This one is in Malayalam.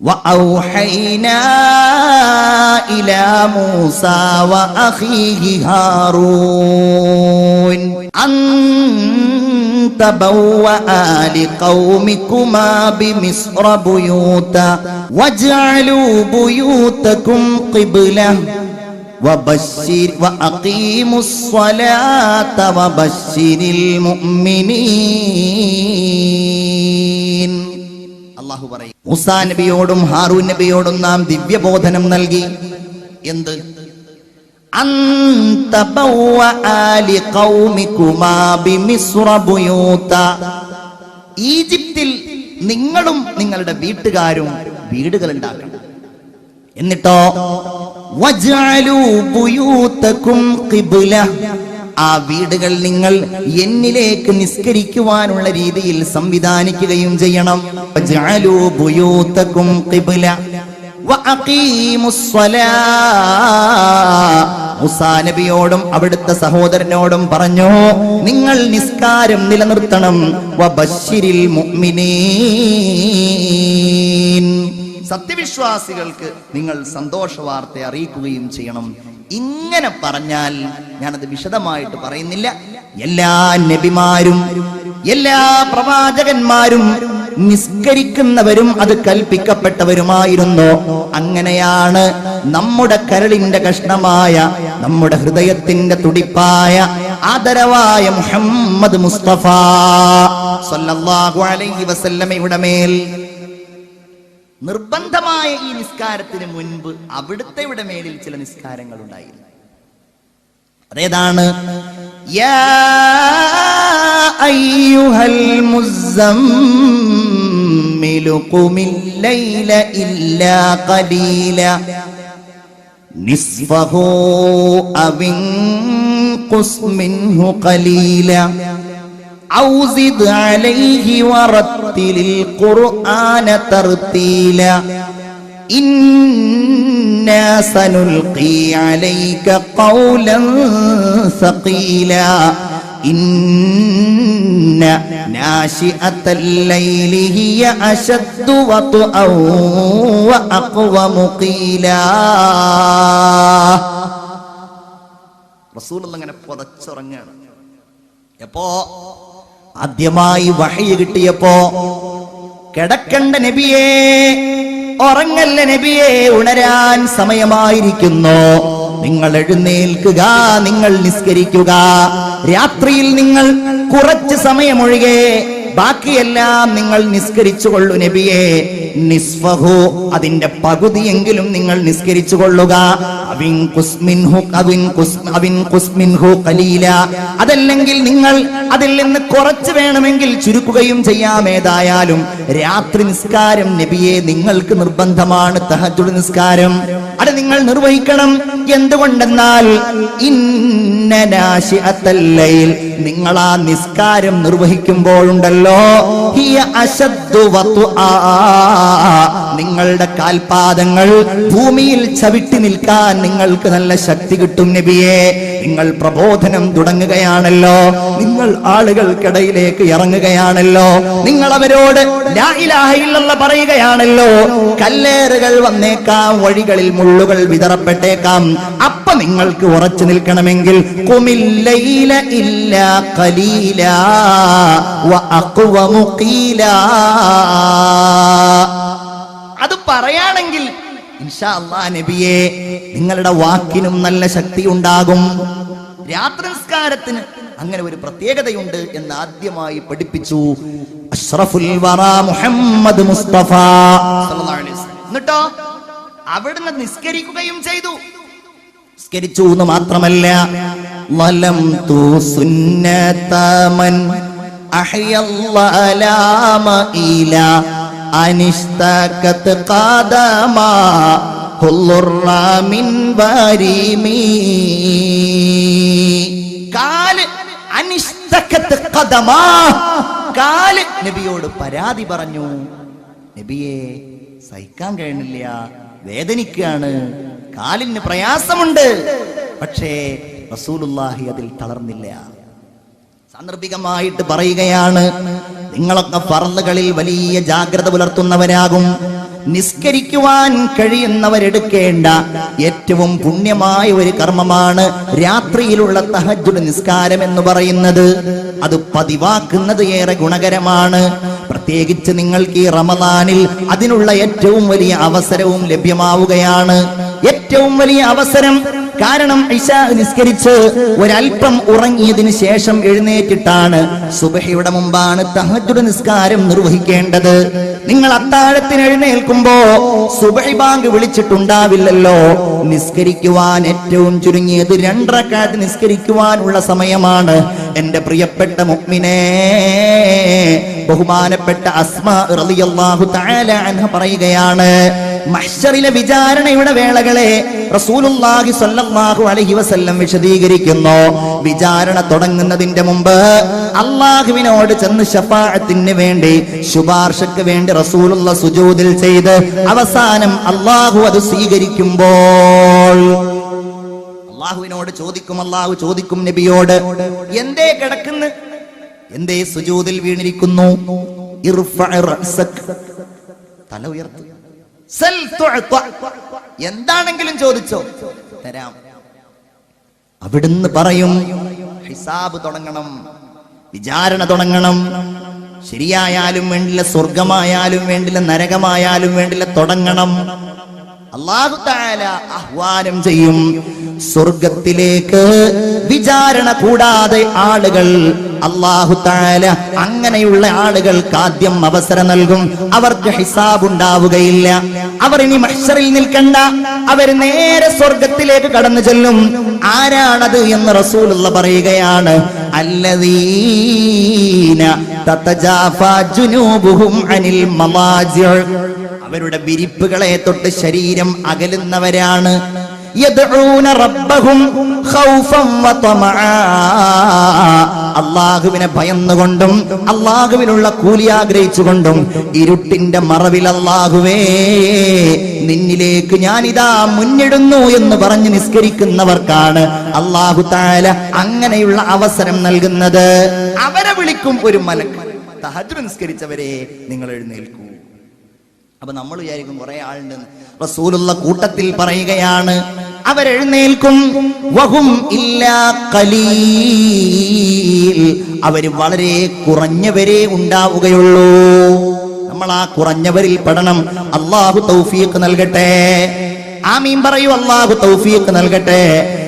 وأوحينا إلى موسى وأخيه هارون أن تبوأ لقومكما بمصر بيوتا واجعلوا بيوتكم قبلة وبشر وأقيموا الصلاة وبشر المؤمنين അള്ളാഹു പറയും. മുസാ നബിയോടും ഹാറൂൻ നബിയോടും നാം ദിവ്യബോധനം നൽകി. എന്ത്. ഈജിപ്തിൽ നിങ്ങളും നിങ്ങളുടെ വീട്ടുകാരും വീടുകൾ ഉണ്ടാക്കണം എന്നിട്ടോ ആ വീടുകൾ നിങ്ങൾ എന്നിലേക്ക് നിസ്കരിക്കുവാനുള്ള രീതിയിൽ സംവിധാനിക്കുകയും ചെയ്യണം. നബിയോടും അവിടുത്തെ സഹോദരനോടും പറഞ്ഞു നിങ്ങൾ നിസ്കാരം നിലനിർത്തണം. സത്യവിശ്വാസികൾക്ക് നിങ്ങൾ സന്തോഷ വാർത്ത അറിയിക്കുകയും ചെയ്യണം. ഇങ്ങനെ പറഞ്ഞാൽ ഞാനത് വിശദമായിട്ട് പറയുന്നില്ല. എല്ലാ നബിമാരും എല്ലാ പ്രവാചകന്മാരും നിസ്കരിക്കുന്നവരും അത് കൽപ്പിക്കപ്പെട്ടവരുമായിരുന്നു. അങ്ങനെയാണ് നമ്മുടെ കരളിന്റെ കഷ്ണമായ നമ്മുടെ ഹൃദയത്തിന്റെ തുടിപ്പായ ആദരവായ മുഹമ്മദ് മുസ്തഫ. സല്ലല്ലാഹു അലൈഹി വസല്ലമയുടെ മേൽ നിർബന്ധമായ ഈ നിസ്കാരത്തിന് മുൻപ് അവിടുത്തെ ഇവിടെ മേലിൽ ചില നിസ്കാരങ്ങൾ ഉണ്ടായിരുന്നു അതേതാണ്? യാ അവിൻ കുസ്മിൻഹു കലീല നിസ്ഫഹു أو زد عليه ورتل القرآن ترتيلا إنا سنلقي عليك قولا ثقيلا إن ناشئة الليل هي أشد وطئا وأقوم قيلا റസൂൽ അങ്ങനെ പുതച്ചുറങ്ങാണ് എപ്പോ ആദ്യമായി വഹി കിട്ടിയപ്പോ കിടക്കണ്ട നബിയേ ഉറങ്ങല്ല നബിയെ ഉണരാൻ സമയമായിരിക്കുന്നു. നിങ്ങൾ എഴുന്നേൽക്കുക നിങ്ങൾ നിസ്കരിക്കുക. രാത്രിയിൽ നിങ്ങൾ കുറച്ച് സമയമൊഴികെ ബാക്കിയെല്ലാം നിങ്ങൾ നിസ്കരിച്ചു കൊള്ളു നബിയെ. നിസ്ഫഹു അതിന്റെ പകുതിയെങ്കിലും നിങ്ങൾ നിസ്കരിച്ചു കൊള്ളുക അതല്ലെങ്കിൽ നിങ്ങൾ അതിൽ നിന്ന് കുറച്ച് വേണമെങ്കിൽ ചുരുക്കുകയും ചെയ്യാം. ഏതായാലും രാത്രി നിസ്കാരം നബിയെ നിങ്ങൾക്ക് നിർബന്ധമാണ്. തഹജുഡ് നിസ്കാരം. അത് നിങ്ങൾ നിർവഹിക്കണം. എന്തുകൊണ്ടെന്നാൽ ഇന്നനാശിഅത്തല്ലയിൽ നിങ്ങൾ ആ നിസ്കാരം നിർവഹിക്കുമ്പോഴുണ്ടല്ലോ ഹിയ. നിങ്ങളുടെ കാൽപാദങ്ങൾ ഭൂമിയിൽ ചവിട്ടി നിൽക്കാൻ നിങ്ങൾക്ക് നല്ല ശക്തി കിട്ടും നബിയെ. നിങ്ങൾ പ്രബോധനം തുടങ്ങുകയാണല്ലോ. നിങ്ങൾ ആളുകൾക്കിടയിലേക്ക് ഇറങ്ങുകയാണല്ലോ. നിങ്ങൾ അവരോട് പറയുകയാണല്ലോ. കല്ലേറുകൾ വന്നേക്കാം വഴികളിൽ മുള്ളുകൾ വിതറപ്പെട്ടേക്കാം. നിങ്ങൾക്ക് ഉറച്ചു നിൽക്കണമെങ്കിൽ അത് പറയാണെങ്കിൽ നബിയെ നിങ്ങളുടെ വാക്കിനും നല്ല ശക്തി ഉണ്ടാകും രാത്രി നിസ്കാരത്തിന് അങ്ങനെ ഒരു പ്രത്യേകതയുണ്ട് എന്ന് ആദ്യമായി പഠിപ്പിച്ചു അഷ്റഫുൽ വറ മുഹമ്മദ് മുസ്തഫ. എന്നിട്ടോ അവിടുന്ന് നിസ്കരിക്കുകയും ചെയ്തു. നിസ്കരിച്ചു എന്ന് മാത്രമല്ല. വലം തൂ സുന്നതമൻ അഹ്യല്ലാലാമ ഇല അനിഷ്തകത് ഖദമാ ഹുല്ലുറ മിൻ വരിമി. കാൽ അനിഷ്തകത് ഖദമാ. കാൽ നബിയോട് പരാതി പറഞ്ഞു. നബിയെ സഹിക്കാൻ കഴിയണില്ല വേദനിക്കുകയാണ്. കാലിന് പ്രയാസമുണ്ട്. പക്ഷേ റസൂലുല്ലാഹി അതിൽ തളർന്നില്ല. സാന്ദർഭികമായിട്ട് പറയുകയാണ് നിങ്ങളൊക്കെ ഫറന്നുകളിൽ വലിയ ജാഗ്രത പുലർത്തുന്നവരാകും. നിസ്കരിക്കുവാൻ കഴിയുന്നവരെടുക്കേണ്ട ഏറ്റവും പുണ്യമായ ഒരു കർമ്മമാണ് രാത്രിയിലുള്ള തഹജുഡ് നിസ്കാരം എന്ന് പറയുന്നത്. അത് പതിവാക്കുന്നത് ഏറെ ഗുണകരമാണ്. പ്രത്യേകിച്ച് നിങ്ങൾക്ക് ഈ റമദാനിൽ അതിനുള്ള ഏറ്റവും വലിയ അവസരവും ലഭ്യമാവുകയാണ്. ഏറ്റവും വലിയ അവസരം കാരണം ഐഷ നിസ്കരിച്ച് ഒരൽപ്പം ഉറങ്ങിയതിന് ശേഷം എഴുന്നേറ്റിട്ടാണ് സുബഹയുടെ മുമ്പാണ് തഹജുഡ് നിസ്കാരം നിർവഹിക്കേണ്ടത്. നിങ്ങൾ അത്താഴത്തിന് എഴുന്നേൽക്കുമ്പോ സുബഹി ബാങ്ക് വിളിച്ചിട്ടുണ്ടാവില്ലല്ലോ. നിസ്കരിക്കുവാൻ ഏറ്റവും ചുരുങ്ങിയത് രണ്ടരക്കാറ്റ് നിസ്കരിക്കുവാനുള്ള സമയമാണ്. എന്റെ പ്രിയപ്പെട്ട മുഅ്മിനേ ബഹുമാനപ്പെട്ട അസ്മ റളിയല്ലാഹു തആല അൻഹ പറയുകയാണ് മഹ്ശറിലെ വിചാരണയുടെ വേളകളെ റസൂലുല്ലാഹി സ്വല്ലല്ലാഹു അലൈഹി വസല്ലം വിശദീകരിക്കുന്നു വിചാരണ തുടങ്ങുന്നതിന്റെ മുമ്പ് അള്ളാഹുവിനോട് ചെന്ന് ഷഫാഅത്തിന് വേണ്ടി ശുപാർശക്ക് വേണ്ടി റസൂലുള്ള സുജൂദിൽ ചെയ്ത് അവസാനം അള്ളാഹു അത് സ്വീകരിക്കുമ്പോൾ അള്ളാഹുവിനോട് ചോദിക്കും അള്ളാഹു ചോദിക്കും നബിയോട് എന്തേ കിടക്കുന്ന എന്തേ സുജൂദിൽ വീണിരിക്കുന്നു. തല ഉയർത്ത് സൽ തുഅത. എന്താണെങ്കിലും ചോദിച്ചോ. തരാം. അവിടുന്ന് പറയും ഹിസാബ് തുടങ്ങണം വിചാരണ തുടങ്ങണം. ശരിയായാലും വേണ്ടില്ല സ്വർഗമായാലും വേണ്ടില്ല നരകമായാലും വേണ്ടില്ല തുടങ്ങണം. അള്ളാഹു താല ആഹ്വാനം ചെയ്യും സ്വർഗത്തിലേക്ക് വിചാരണ കൂടാതെ ആളുകൾ അള്ളാഹു താല അങ്ങനെയുള്ള ആളുകൾക്ക് ആദ്യം അവസരം നൽകും. അവർക്ക് ഹിസാബ് ഉണ്ടാവുകയില്ല അവർ ഇനി മഷറിൽ നിൽക്കണ്ട. അവർ നേരെ സ്വർഗത്തിലേക്ക് കടന്നു ചെല്ലും. ആരാണത് എന്ന് റസൂലുള്ള പറയുകയാണ് അല്ലദീന അനിൽ അവരുടെ വിരിപ്പുകളെ തൊട്ട് ശരീരം അകലുന്നവരാണ്. യദ്ഊന റബ്ബഹും ഖൗഫൻ വതമആ. അള്ളാഹുവിനെ ഭയന്നുകൊണ്ടും അള്ളാഹുവിനുള്ള കൂലി ആഗ്രഹിച്ചുകൊണ്ടും ഇരുട്ടിന്റെ മറവിൽ അള്ളാഹുവേ നിന്നിലേക്ക് ഞാനിതാ മുന്നിടുന്നു എന്ന് പറഞ്ഞ് നിസ്കരിക്കുന്നവർക്കാണ് അള്ളാഹു താല അങ്ങനെയുള്ള അവസരം നൽകുന്നത്. അവരെ വിളിക്കും ഒരു മലക്ക്. തഹജ്ജുദ് നിസ്കരിച്ചവരെ നിങ്ങൾ എഴുന്നേൽക്കൂ. അപ്പൊ നമ്മൾ വിചാരിക്കും കുറെ ആളുണ്ടെന്ന് റസൂലുള്ള കൂട്ടത്തിൽ പറയുകയാണ് അവരെഴുന്നേൽക്കും. വഹും ഇല്ലാ ഖലീൽ. അവർ വളരെ കുറഞ്ഞവരെ ഉണ്ടാവുകയുള്ളൂ. നമ്മൾ ആ കുറഞ്ഞവരിൽ പെടണം. അള്ളാഹു തൗഫീഖ് നൽകട്ടെ. ആമീൻ പറയൂ അള്ളാഹു തൗഫീഖ് നൽകട്ടെ.